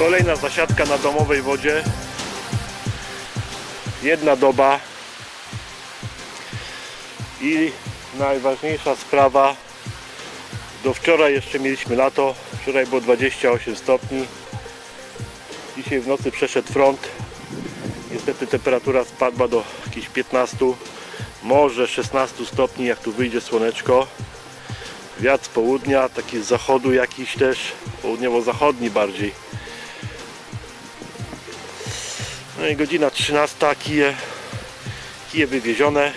Kolejna zasiadka na domowej wodzie. Jedna doba. I najważniejsza sprawa. Do wczoraj jeszcze mieliśmy lato. Wczoraj było 28 stopni. Dzisiaj w nocy przeszedł front. Niestety temperatura spadła do jakichś 15, może 16 stopni jak tu wyjdzie słoneczko. Wiatr z południa, taki z zachodu jakiś też, południowo-zachodni bardziej. No i godzina 13, kije, kije wywiezione.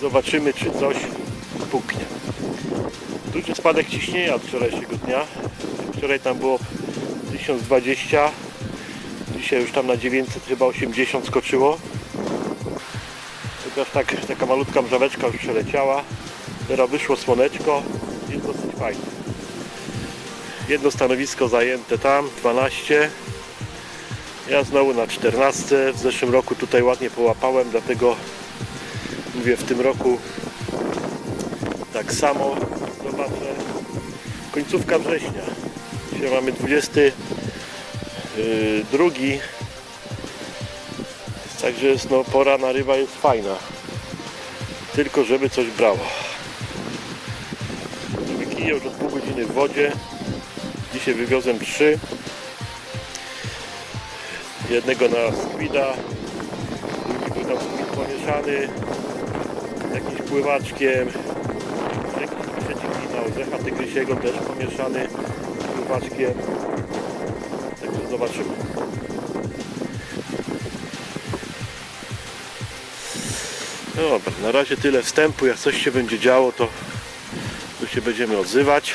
Zobaczymy czy coś puknie. Duży spadek ciśnienia od wczorajszego dnia. Wczoraj tam było 1020 Dzisiaj już tam na 900 chyba 80 skoczyło. Chociaż tak, taka malutka mrzaweczka już przeleciała. Teraz wyszło słoneczko. Jest dosyć fajnie. Jedno stanowisko zajęte tam, 12. Ja znowu na 14. W zeszłym roku tutaj ładnie połapałem, dlatego mówię w tym roku tak samo. Zobaczę. Końcówka września. Dzisiaj mamy 20 yy. Także jest, no, pora na ryba jest fajna. Tylko żeby coś brało. Kije już od pół godziny w wodzie. Dzisiaj wywiozłem trzy. Jednego na squida, drugi był tam squid pomieszany jakimś pływaczkiem. Trzeci na orzecha tygrysiego też pomieszany z pływaczkiem. Także zobaczymy. No Dobra, na razie tyle wstępu. Jak coś się będzie działo, to, to się będziemy odzywać.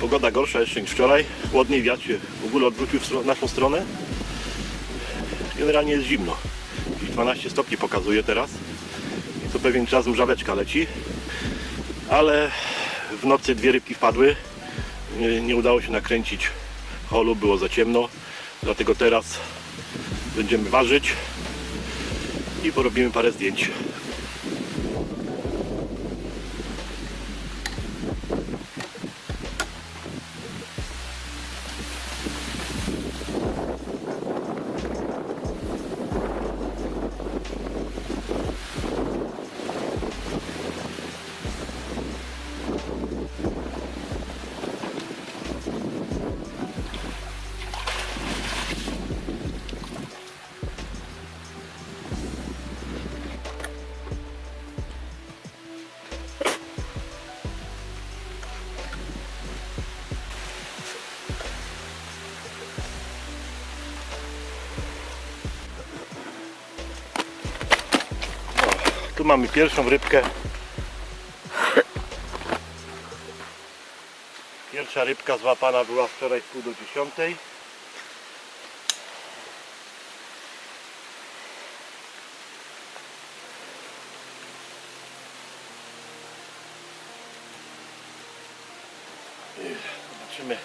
Pogoda gorsza jeszcze niż wczoraj. Chłodniej wiatr się w ogóle odwrócił w naszą stronę. Generalnie jest zimno. Jakieś 12 stopni pokazuje teraz. I co pewien czas mrzaweczka leci. Ale w nocy dwie rybki wpadły. Nie, nie udało się nakręcić holu, było za ciemno. Dlatego teraz będziemy ważyć i porobimy parę zdjęć. Mamy pierwszą rybkę. Pierwsza rybka złapana była wczoraj w pół do dziesiątej. Zobaczymy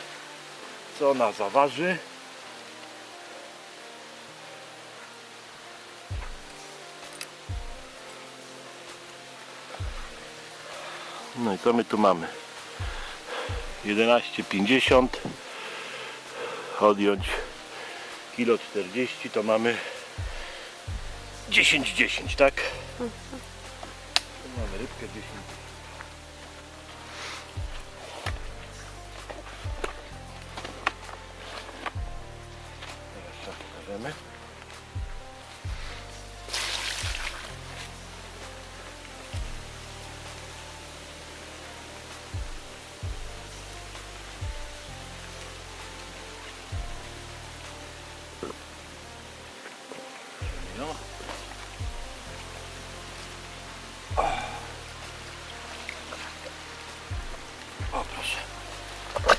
co ona zaważy. No i co my tu mamy? 11,50 odjąć kilo 40 to mamy 10,10 tak? Tu mamy rybkę 10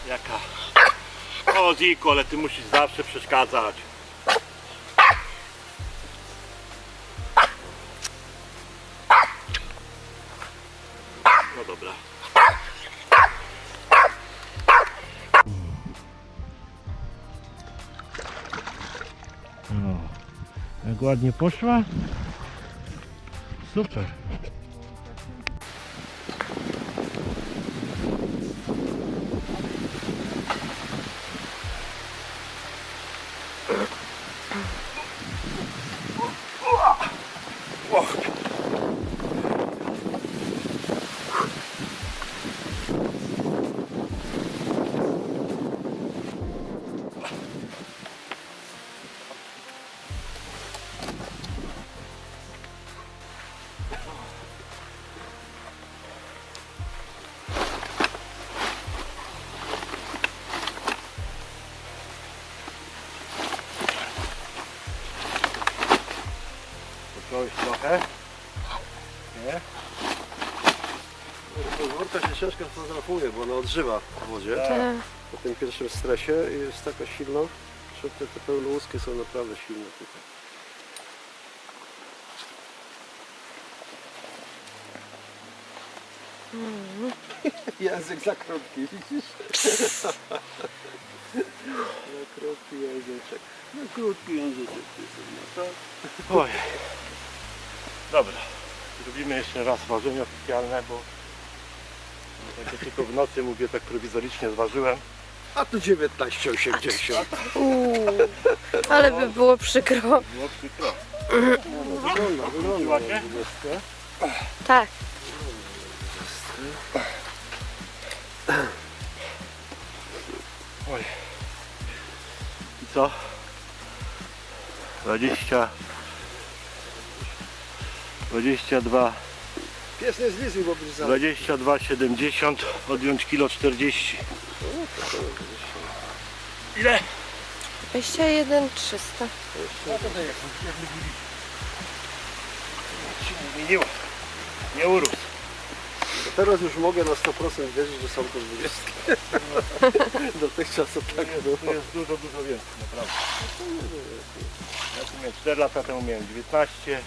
Jaka. O Ziku, ale ty musisz zawsze przeszkadzać. No dobra. No. Jak ładnie poszła. Super. Ciężko fotografuje, bo ona odżywa w wodzie. Tak. Po tym pierwszym stresie i jest taka silna, że te, te pełnołuskie są naprawdę silne tutaj. Język za krótki, widzisz? za krótki języczek. No krótki języczek. No tak. Oj. Dobra. Zrobimy jeszcze raz ważenie oficjalne, bo no, tak tylko w nocy mówię tak prowizorycznie zważyłem. A tu 19,80. Uuu, ale by było przykro. Było przykro. Wygląda, wygląda Ładnie? na 20. Tak. Oj. I co? 20 22 Pies nie zlizł, bo byś za... 22,70 odjąć kilo 40 Ile? 21 300. się nie zmieniło. Nie urósł. teraz już mogę na 100% wierzyć, że są to 20. Dotychczas to tak było. Tu jest dużo, dużo więcej, naprawdę. Ja tu miałem 4 lata temu miałem 19,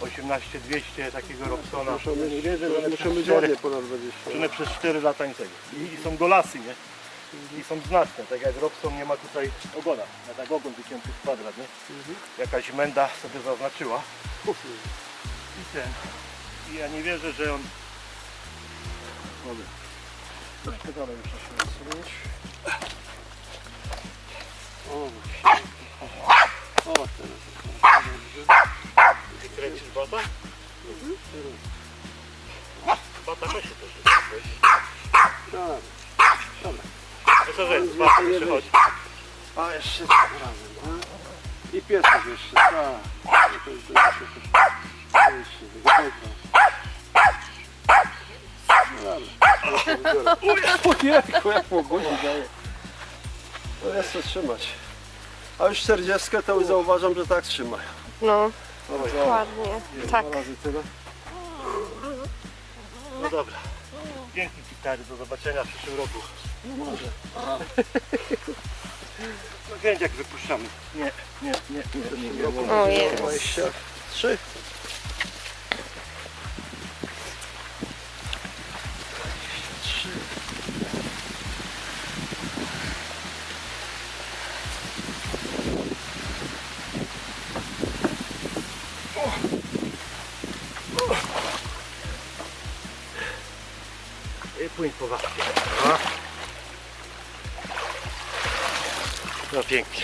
18, 200 takiego Robsona. Muszą mieć, one muszą być ładnie ponad 20. One przez 4 lata niczego. I, I są golasy, nie? I są znaczne, tak jak Robson nie ma tutaj ogona. Ma tak ogon wycięty w kwadrat, nie? Jakaś menda sobie zaznaczyła. I ten. I ja nie wierzę, że on... Mogę. Troszkę dalej muszę się odsunąć. O, o teraz. Ty kręcisz bata? Bata weź się też. weź. Tak. No co, że bata przychodzi. A jeszcze tym razem, a? I piesek jeszcze, tak. To jest jeszcze, to jeszcze, dobra. Ojejku, jak mogło daje. No jest co trzymać. A już 40 to już zauważam, że tak trzymają. No, Dawaj, ładnie. Tak. Dwa razy tyle. No dobra. Dzięki Ci stary, do zobaczenia w przyszłym roku. No może. No jak wypuszczamy. Nie, nie, nie, nie, nie, nie. nie. O jest. 23. I płyń poważnie. No pięknie.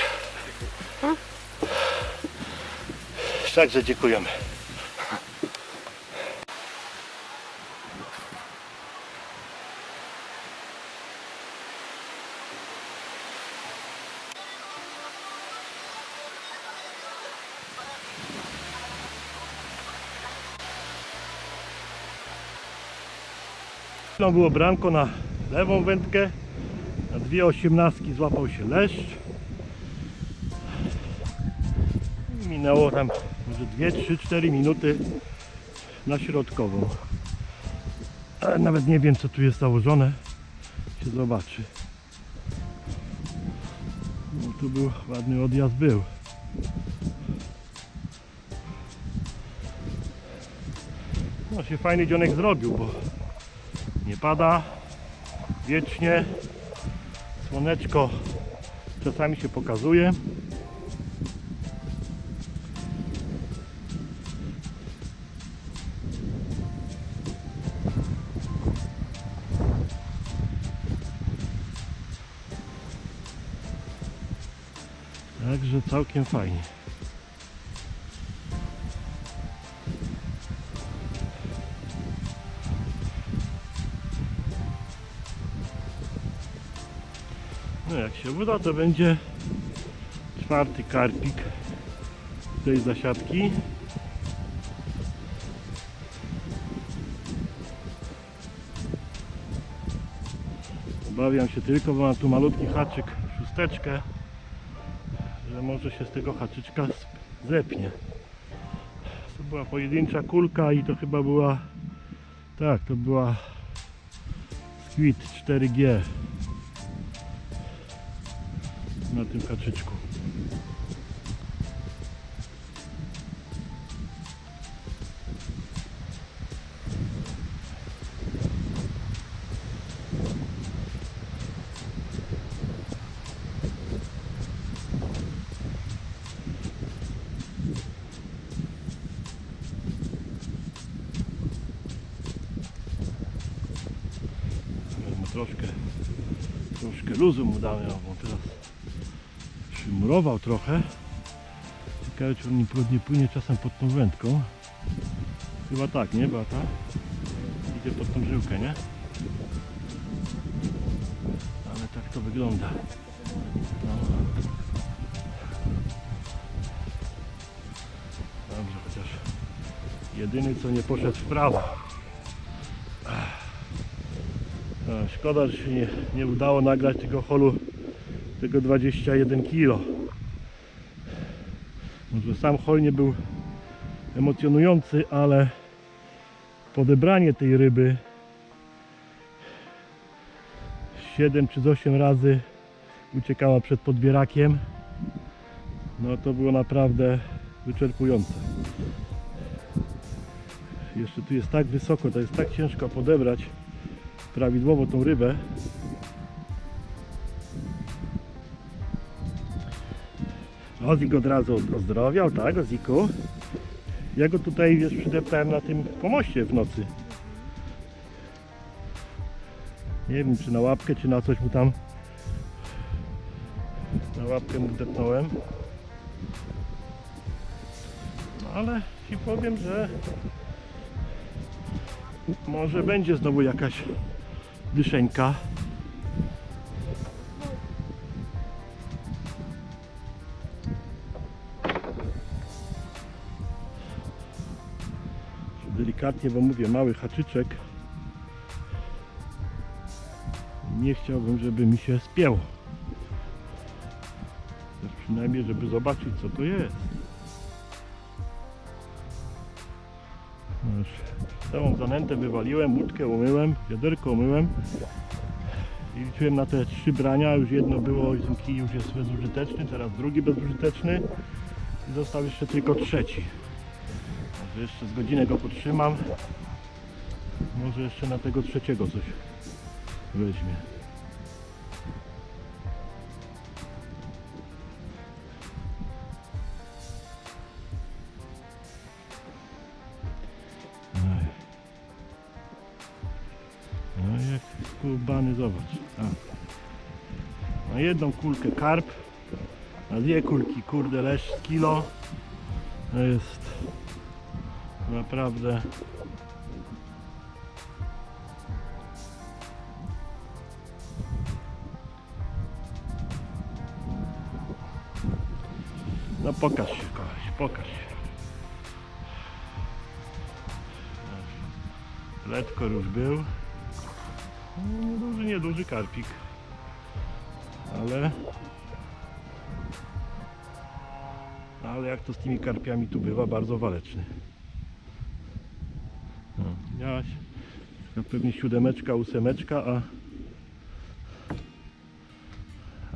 Także dziękujemy. No było branko na lewą wędkę, na dwie osiemnastki złapał się leszcz. I Minęło tam może 2, 3, 4 minuty na środkową. Ale nawet nie wiem co tu jest założone. Się zobaczy. No tu był ładny odjazd był. No się fajny dzionek zrobił, bo nie pada. Wiecznie. Słoneczko czasami się pokazuje. Także całkiem fajnie. No jak się uda, to będzie czwarty karpik tej zasiadki. Obawiam się tylko, bo mam tu malutki haczyk, szósteczkę, że może się z tego haczyczka zepnie. To była pojedyncza kulka i to chyba była, tak, to była Squid 4G na tym haczyczku. Mu troszkę, troszkę luzu mu dałem, bo teraz przymurował trochę. Ciekawe czy on nie, pł- nie płynie czasem pod tą wędką. Chyba tak, nie Bata? Idzie pod tą żyłkę, nie? Ale tak to wygląda. No. Dobrze, chociaż jedyny co nie poszedł w prawo. Szkoda, że się nie, nie udało nagrać tego holu tego 21 kg. No Może sam hol nie był emocjonujący, ale podebranie tej ryby 7 czy 8 razy uciekała przed podbierakiem. No to było naprawdę wyczerpujące. Jeszcze tu jest tak wysoko, to jest tak ciężko podebrać prawidłowo tą rybę. Ozik od razu ozdrowiał, tak, Oziku? Ja go tutaj wiesz, przydeptałem na tym pomoście w nocy. Nie wiem, czy na łapkę, czy na coś mu tam. Na łapkę mu depnąłem. No ale ci powiem, że może będzie znowu jakaś dyszeńka. Delikatnie, bo mówię, mały haczyczek. Nie chciałbym, żeby mi się spięło. Też przynajmniej, żeby zobaczyć, co to jest. No już całą zanętę wywaliłem, łódkę umyłem, wiaderko umyłem. I liczyłem na te trzy brania, już jedno było, kij już jest bezużyteczny, teraz drugi bezużyteczny. I został jeszcze tylko trzeci. Także jeszcze z godzinę go podtrzymam. Może jeszcze na tego trzeciego coś weźmie. No jak skubany, zobacz. A. Na jedną kulkę karp, na dwie kulki kurde lesz kilo. To jest naprawdę No pokaż się koleś, pokaż się. Letkor już był. No, Nieduży, nieduży karpik. Ale... Ale jak to z tymi karpiami tu bywa, bardzo waleczny. No, miałaś to pewnie siódemeczka, ósemeczka, a...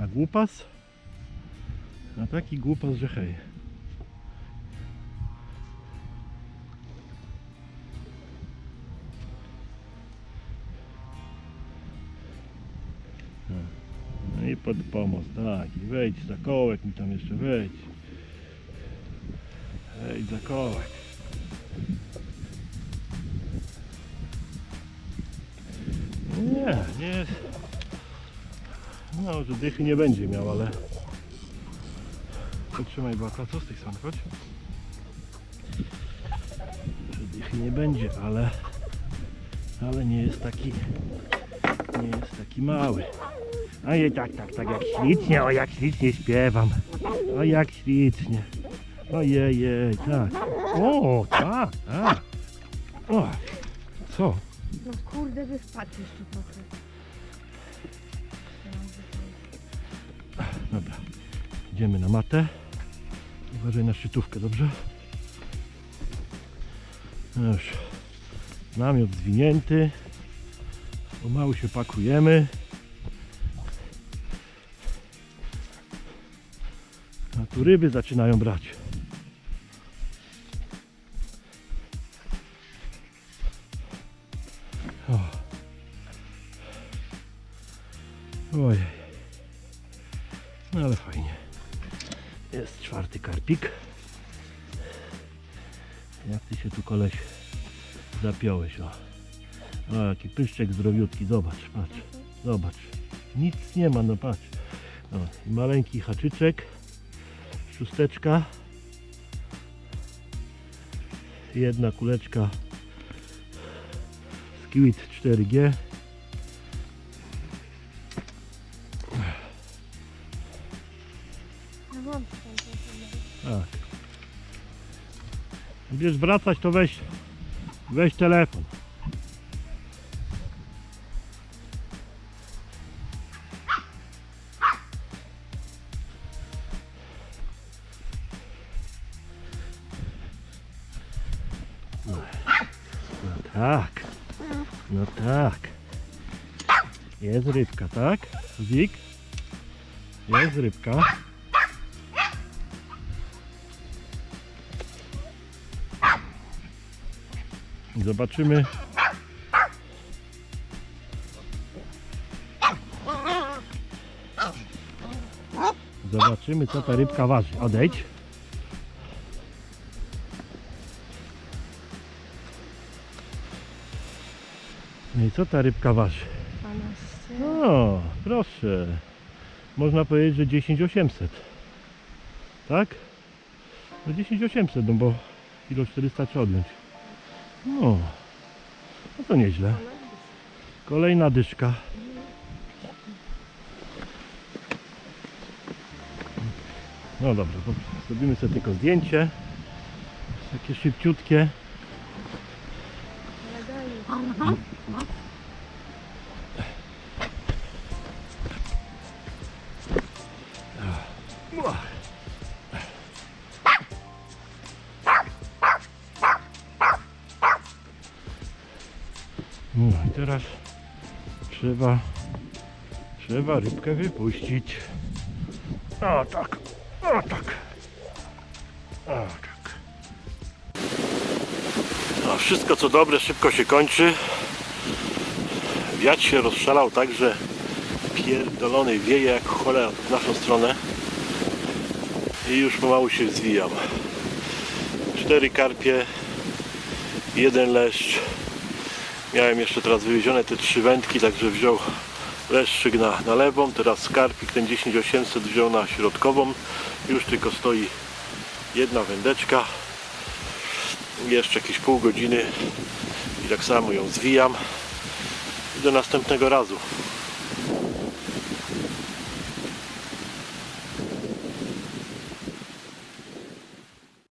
A głupas? A taki głupas, że hej. No. No i pod pomoc, tak. I wejdź za kołek mi tam jeszcze wejdź. Wejdź za kołek. Nie, nie. No, że dychy nie będzie miał, ale Potrzymaj baka, co z tej strony, chodź. Że dychy nie będzie, ale ale nie jest taki nie jest taki mały. Ojej, tak, tak, tak, jak ślicznie, o jak ślicznie śpiewam. O jak ślicznie. Ojej, tak. O, tak, tak. O, co? No kurde, by wpadł jeszcze trochę. Dobra, idziemy na matę. Uważaj na szczytówkę, dobrze? No Już namiot zwinięty. Pomału się pakujemy. A tu ryby zaczynają brać. Ojej. No ale fajnie. Jest czwarty karpik. Jak ty się tu koleś zapiąłeś, o. O, jaki pyszczek zdrowiutki, zobacz, patrz, zobacz. Nic nie ma, no patrz. O, i maleńki haczyczek, szósteczka. Jedna kuleczka Squid 4G. Będziesz wracać, to weź, weź telefon. No, tak. No tak. Jest rybka, tak? Zik? Jest rybka. Zobaczymy. Zobaczymy co ta rybka waży. Odejdź. No i co ta rybka waży? 12. O, proszę. Można powiedzieć, że 10800. Tak? No 10800, no bo kilo 400 trzeba odjąć. No. No to nieźle. Kolejna dyszka. No dobrze, to zrobimy sobie tylko zdjęcie. Takie szybciutkie. Ale trzeba trzeba rybkę wypuścić. O tak, o tak. O tak. No, wszystko co dobre szybko się kończy. Wiatr się rozszalał tak, że pierdolony wieje jak cholera w naszą stronę. I już pomału się zwijam. Cztery karpie, jeden leszcz, Miałem jeszcze teraz wywiezione te trzy wędki, także wziął leszczyk na, na lewą, teraz skarpik ten 10800 wziął na środkową. Już tylko stoi jedna wędeczka. Jeszcze jakieś pół godziny i tak samo ją zwijam. I do następnego razu.